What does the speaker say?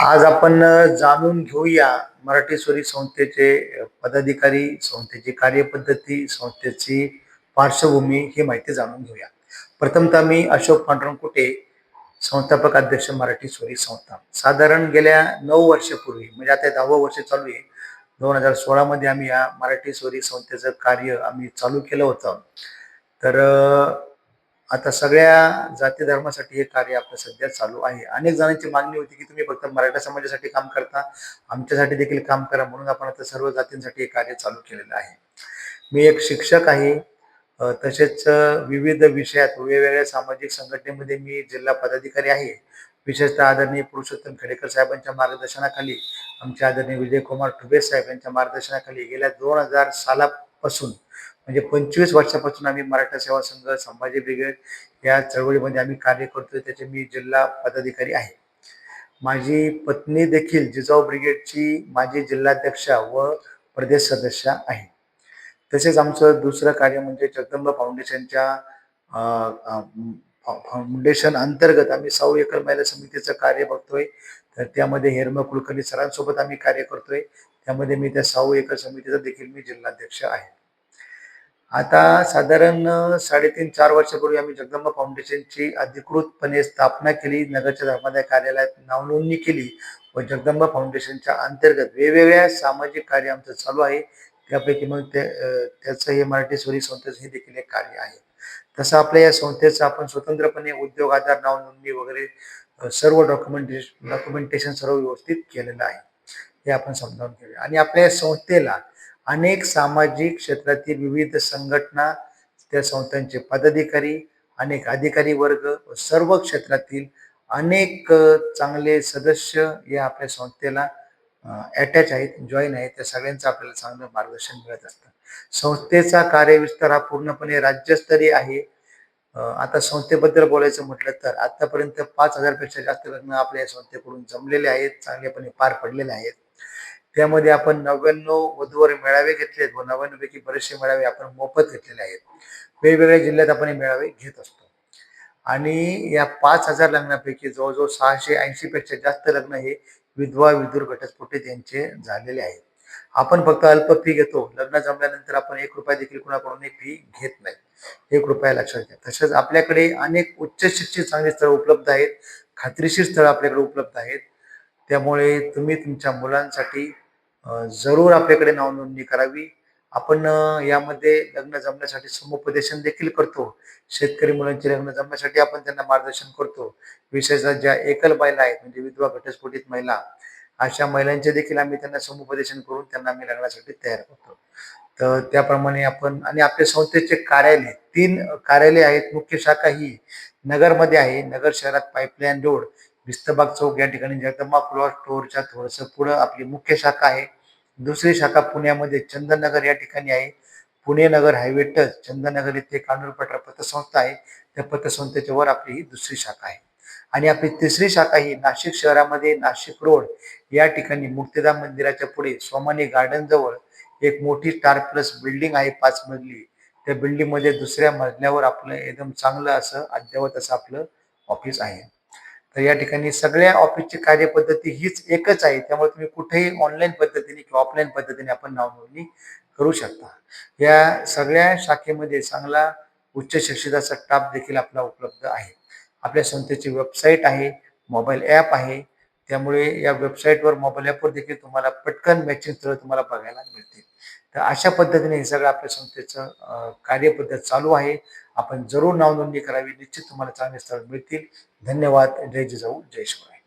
आज आपण जाणून घेऊया मराठी स्वरी संस्थेचे पदाधिकारी संस्थेची कार्यपद्धती संस्थेची पार्श्वभूमी ही माहिती जाणून घेऊया. प्रथमतः मी अशोक पांडुरंग कुटे संस्थापक अध्यक्ष मराठी स्वरी संस्था. साधारण गेल्या नऊ वर्षापूर्वी म्हणजे आता दहावं वर्ष चालू आहे दोन हजार सोळामध्ये आम्ही या मराठी स्वरी संस्थेचं कार्य आम्ही चालू केलं होतं. तर आता सगळ्या जाती धर्मासाठी हे कार्य आपलं सध्या चालू आहे. अनेक जणांची मागणी होती की तुम्ही फक्त मराठा समाजासाठी काम करता आमच्यासाठी देखील काम करा म्हणून आपण आता सर्व जातींसाठी हे कार्य चालू केलेलं आहे. मी एक शिक्षक आहे. तसेच विविध विषयात वेगवेगळ्या सामाजिक संघटनेमध्ये मी जिल्हा पदाधिकारी आहे. विशेषतः आदरणीय पुरुषोत्तम खेडेकर साहेबांच्या मार्गदर्शनाखाली आमचे आदरणीय विजयकुमार ठुबे साहेब यांच्या मार्गदर्शनाखाली गेल्या दोन हजार सालापासून म्हणजे पंचवीस वर्षापासून आम्ही मराठा सेवा संघ संभाजी ब्रिगेड या चळवळीमध्ये आम्ही कार्य करतोय. त्याचे मी जिल्हा पदाधिकारी आहे. माझी पत्नी देखील जिजाऊ ब्रिगेडची माझी जिल्हाध्यक्षा व प्रदेश सदस्य आहे. तसेच आमचं दुसरं कार्य म्हणजे जगदंबा फाउंडेशनच्या फाउंडेशन अंतर्गत आम्ही सौ एकर महिला समितीचं कार्य बघतोय. तर त्यामध्ये हेरम कुलकर्णी सरांसोबत आम्ही कार्य करतोय. त्यामध्ये मी त्या सौ एकर समितीचा देखील मी जिल्हाध्यक्ष आहे. आता साधारण साडेतीन चार वर्षापूर्वी आम्ही जगदंबा फाउंडेशनची अधिकृतपणे स्थापना केली. नगरच्या धर्मादाय कार्यालयात नावनोंदणी केली व जगदंबा फाउंडेशनच्या अंतर्गत वेगवेगळ्या सामाजिक कार्य आमचं चालू आहे. त्यापैकी मग ते त्याचं हे मराठी स्वरी संस्थेचं हे देखील एक कार्य आहे. तसं आपल्या या संस्थेचं आपण स्वतंत्रपणे उद्योग आधार नावनोंदणी वगैरे सर्व डॉक्युमेंटेशन डॉक्युमेंटेशन सर्व व्यवस्थित केलेलं आहे. हे आपण समजावून घेऊया. आणि आपल्या या संस्थेला अनेक सामाजिक क्षेत्रातील विविध संघटना त्या संस्थांचे पदाधिकारी अनेक अधिकारी वर्ग व सर्व क्षेत्रातील अनेक चांगले सदस्य या आपल्या संस्थेला अटॅच आहेत जॉईन आहेत. त्या सगळ्यांचं आपल्याला चांगलं मार्गदर्शन मिळत असतं. संस्थेचा कार्यविस्तार हा पूर्णपणे राज्यस्तरीय आहे. आता संस्थेबद्दल बोलायचं म्हटलं तर आतापर्यंत पाच हजारपेक्षा जास्त लग्न आपल्या संस्थेकडून जमलेले आहेत चांगलेपणे पार पडलेले आहेत. त्यामध्ये आपण नव्याण्णव वधूवर मेळावे घेतले आहेत व नव्याण्णव पैकी बरेचसे मेळावे आपण मोफत घेतलेले आहेत. वेगवेगळ्या जिल्ह्यात आपण हे मेळावे घेत असतो. आणि या पाच हजार लग्नापैकी जवळजवळ सहाशे ऐंशी पेक्षा जास्त लग्न हे विधवा विदूर घटस्फोटित यांचे झालेले आहेत. आपण फक्त अल्प फी घेतो. लग्न जमल्यानंतर आपण एक रुपया देखील कुणाकडून फी घेत नाही. एक रुपया लक्षात घ्या. तसेच आपल्याकडे अनेक उच्च शिक्षित चांगली स्थळं उपलब्ध आहेत. खात्रीशीर स्थळं आपल्याकडे उपलब्ध आहेत. त्यामुळे तुम्ही तुमच्या मुलांसाठी जरूर आपल्याकडे नाव नोंदणी करावी. आपण यामध्ये लग्न जमण्यासाठी समुपदेशन देखील करतो. शेतकरी मुलांचे लग्न जमण्यासाठी आपण त्यांना मार्गदर्शन करतो. विशेषतः ज्या एकल महिला आहेत म्हणजे विधवा घटस्फोटित महिला अशा महिलांचे देखील आम्ही त्यांना समुपदेशन करून त्यांना आम्ही लग्नासाठी तयार करतो. तर त्याप्रमाणे आपण आणि आपल्या संस्थेचे कार्यालय तीन कार्यालय आहेत. मुख्य शाखा ही नगरमध्ये आहे. नगर शहरात पाईपलाईन रोड विस्तबाग चौक या ठिकाणी जगदंबा फ्लॉवर स्टोअरच्या थोडंसं पुढं आपली मुख्य शाखा आहे. दुसरी शाखा पुण्यामध्ये चंदननगर या ठिकाणी आहे. पुणे नगर हायवे टच चंदनगर येथे पटरा पतसंस्था आहे. त्या पतसंस्थेच्या वर आपली ही दुसरी शाखा आहे. आणि आपली तिसरी शाखा ही नाशिक शहरामध्ये नाशिक रोड या ठिकाणी मुक्तिधाम मंदिराच्या पुढे सोमानी गार्डन जवळ एक मोठी स्टार प्लस बिल्डिंग आहे पाच मजली. त्या बिल्डिंगमध्ये दुसऱ्या मजल्यावर आपलं एकदम चांगलं असं अद्ययावत असं आपलं ऑफिस आहे. तर या ठिकाणी सगळ्या ऑफिसची कार्यपद्धती हीच एकच आहे. त्यामुळे तुम्ही कुठेही ऑनलाईन पद्धतीने किंवा ऑफलाईन पद्धतीने आपण नावनोंदणी करू शकता. या सगळ्या शाखेमध्ये चांगला उच्च शिक्षिताचा स्टाफ देखील आपला उपलब्ध आहे. आपल्या संस्थेची वेबसाईट आहे मोबाईल ॲप आहे. त्यामुळे या वेबसाईटवर मोबाईल ॲपवर देखील तुम्हाला पटकन मॅचिंग स्थळं तुम्हाला बघायला मिळतील. तर अशा पद्धतीने हे सगळं आपल्या संस्थेचं कार्यपद्धत चालू आहे. आपण जरूर नावनोंदणी करावी. निश्चित तुम्हाला चांगले स्थळ मिळतील. धन्यवाद. जय जिजाऊ. जय शिवराय.